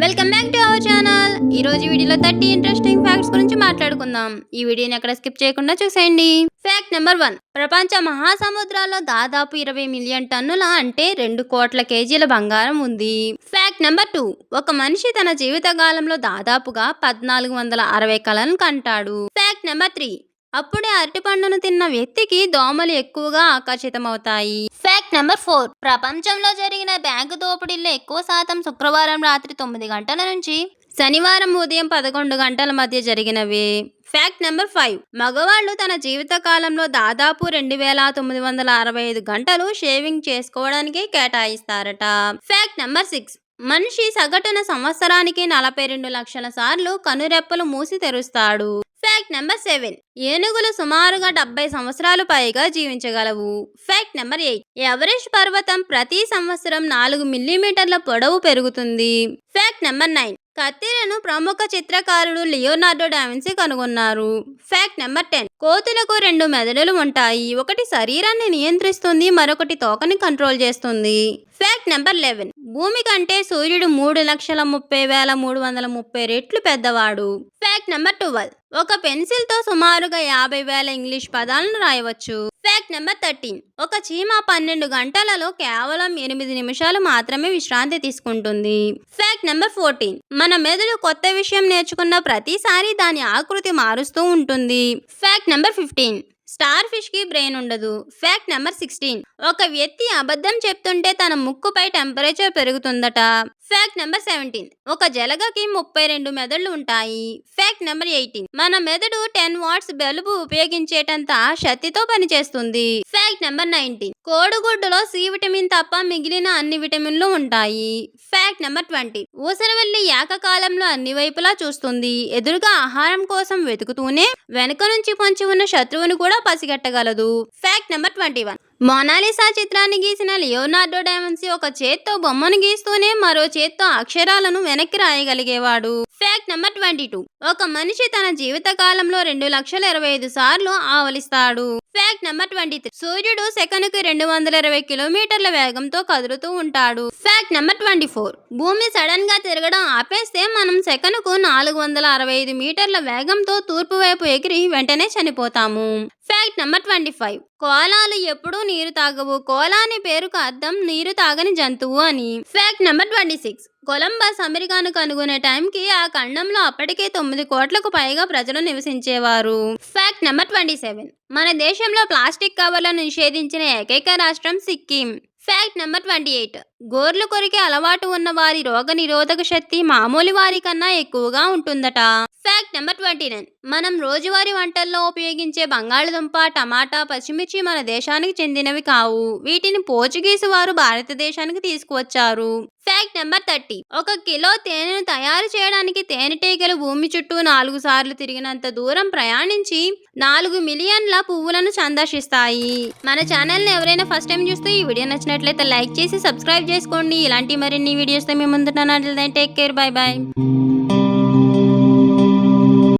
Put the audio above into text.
Welcome back to our channel ఈ రోజు వీడియోలో థర్టీ ఇంట్రెస్టింగ్ ఫ్యాక్ట్స్ గురించి మాట్లాడుకుందాం. ఈ వీడియోని ఎక్కడ స్కిప్ చేయకుండా చూసేయండి. ఫ్యాక్ట్ నెంబర్ వన్ ప్రపంచ మహాసముద్రాల్లో దాదాపు ఇరవై మిలియన్ టన్నుల అంటే రెండు కోట్ల కేజీల బంగారం ఉంది. ఫ్యాక్ట్ నెంబర్ టూ ఒక మనిషి తన జీవిత కాలంలో దాదాపుగా పద్నాలుగు వందల అరవై కళలను కంటాడు. ఫ్యాక్ట్ నెంబర్ త్రీ అప్పుడే అరటిపండును తిన్న వ్యక్తికి దోమలు ఎక్కువగా ఆకర్షితమవుతాయి. ఫ్యాక్ట్ నెంబర్ ఫోర్ ప్రపంచంలో జరిగిన బ్యాంకు దోపిడీల్లో ఎక్కువ శాతం శుక్రవారం రాత్రి తొమ్మిది గంటల నుంచి శనివారం ఉదయం పదకొండు గంటల మధ్య జరిగినవే. ఫ్యాక్ట్ నెంబర్ ఫైవ్ మగవాళ్ళు తన జీవిత కాలంలో దాదాపు రెండు వేల తొమ్మిది వందల అరవై ఐదు గంటలు షేవింగ్ చేసుకోవడానికి కేటాయిస్తారట. ఫ్యాక్ట్ నెంబర్ సిక్స్ మనిషి సగటున సంవత్సరానికి నలభై రెండు లక్షల సార్లు కనురెప్పలు మూసి తెరుస్తాడు. ఫ్యాక్ట్ నెంబర్ సెవెన్ ఏనుగులు సుమారుగా డెబ్బై సంవత్సరాలు పైగా జీవించగలవు. ఫ్యాక్ట్ నెంబర్ ఎయిట్ ఎవరెస్ట్ పర్వతం ప్రతి సంవత్సరం నాలుగు మిల్లీమీటర్ల పొడవు పెరుగుతుంది. ఫ్యాక్ట్ నెంబర్ నైన్ కత్తిలను ప్రముఖ చిత్రకారుడు లియోనార్డో డావిన్సీ కనుగొన్నారు. ఫ్యాక్ట్ నెంబర్ టెన్ కోతులకు రెండు మెదడులు ఉంటాయి. ఒకటి శరీరాన్ని నియంత్రిస్తుంది మరొకటి తోకని కంట్రోల్ చేస్తుంది. ఫ్యాక్ట్ నెంబర్ లెవెన్ భూమి కంటే సూర్యుడు మూడు లక్షల ముప్పై వేల మూడు వందల ముప్పై రెట్లు పెద్దవాడు. ఫ్యాక్ట్ నెంబర్ ట్వెల్వ్ ఒక పెన్సిల్తో సుమారుగా యాభై వేల ఇంగ్లీష్ పదాలను రాయవచ్చు. ఫ్యాక్ట్ నెంబర్ థర్టీన్ ఒక చీమ పన్నెండు గంటలలో కేవలం ఎనిమిది నిమిషాలు మాత్రమే విశ్రాంతి తీసుకుంటుంది. ఫ్యాక్ట్ నెంబర్ ఫోర్టీన్ మన మెదడు కొత్త విషయం నేర్చుకున్న ప్రతిసారి దాని ఆకృతి మారుస్తూ ఉంటుంది. ఫ్యాక్ట్ నెంబర్ ఫిఫ్టీన్ స్టార్ ఫిష్కి బ్రెయిన్ ఉండదు. ఫ్యాక్ట్ నెంబర్ సిక్స్టీన్ ఒక వ్యక్తి అబద్ధం చెప్తుంటే తన ముక్కుపై టెంపరేచర్ పెరుగుతుందట. ఫ్యాక్ట్ నెంబర్ సెవెంటీన్ ఒక జలగకి ముప్పై రెండు మెదళ్ళు ఉంటాయి. ఫ్యాక్ట్ ఫ్యాక్ట్ నెంబర్ ఎయిటీన్ మన మెదడు టెన్ వాట్స్ బెలుబు ఉపయోగించేటంత శక్తితో పనిచేస్తుంది. ఫ్యాక్ట్ నెంబర్ నైన్టీన్ కోడిగుడ్డులో సి విటమిన్ తప్ప మిగిలిన అన్ని విటమిన్లు ఉంటాయి. ఫ్యాక్ట్ నెంబర్ ట్వంటీ ఊసరవెల్లి ఏకకాలంలో అన్ని వైపులా చూస్తుంది. ఎదురుగా ఆహారం కోసం వెతుకుతూనే వెనుక నుంచి పొంచి ఉన్న శత్రువును కూడా పసిగట్టగలదు. Fact number twenty one Mona Lisa చిత్రాన్ని గీసిన లియోనార్డో డావిన్సీ ఒక చేత్తో బొమ్మను గీస్తూనే మరో చేత్తో అక్షరాలను వెనక్కి రాయగలిగేవాడు. Fact number twenty two. ఒక మనిషి తన జీవిత కాలంలో రెండు లక్షల ఇరవై ఐదు సార్లు ఆవలిస్తాడు. Fact number twenty three. సూర్యుడు సెకనుకు రెండు వందల ఇరవై కిలోమీటర్ల వేగంతో కదులుతూ ఉంటాడు. Fact number twenty four. భూమి సడన్గా తిరగడం ఆపేస్తే మనం సెకనుకు నాలుగు వందల అరవై ఐదు మీటర్ల వేగంతో తూర్పు వైపు ఎగిరి వెంటనే చనిపోతాము. Fact number twenty five. కోలాలు ఎప్పుడూ నీరు తాగవు. కోలా అనే పేరుకు అర్థం నీరు తాగని జంతువు అని. Fact number twenty six. Columbus అమెరికాను కనుగొనే టైంకి ఆ ఖండంలో అప్పటికే తొమ్మిది కోట్లకు పైగా ప్రజలు నివసించేవారు. Fact number twenty seven. మన దేశంలో ప్లాస్టిక్ కవర్లను నిషేధించిన ఏకైక రాష్ట్రం Sikkim. Fact number twenty eight. గోర్లు కొరికే అలవాటు ఉన్న వారి రోగ నిరోధక శక్తి మామూలు వారి కన్నా ఎక్కువగా ఉంటుందట. ఫ్యాక్ట్ నెంబర్ ట్వంటీ నైన్ మనం రోజువారీ వంటల్లో ఉపయోగించే బంగాళదుంప టమాటా పచ్చిమిర్చి మన దేశానికి చెందినవి కావు. వీటిని పోర్చుగీసు వారు భారతదేశానికి తీసుకువచ్చారు. ఫ్యాక్ట్ నెంబర్ థర్టీ ఒక కిలో తేనెను తయారు చేయడానికి తేనెటీగలు భూమి చుట్టూ నాలుగు సార్లు తిరిగినంత దూరం ప్రయాణించి నాలుగు మిలియన్ల పువ్వులను సందర్శిస్తాయి. మన ఛానల్ని ఎవరైనా ఫస్ట్ టైం చూస్తే ఈ వీడియో నచ్చినట్లయితే లైక్ చేసి సబ్స్క్రైబ్ చేసుకోండి. ఇలాంటి మరిన్ని వీడియోస్తో మేము ముందున్నాను టేక్ కేర్ బాయ్ బాయ్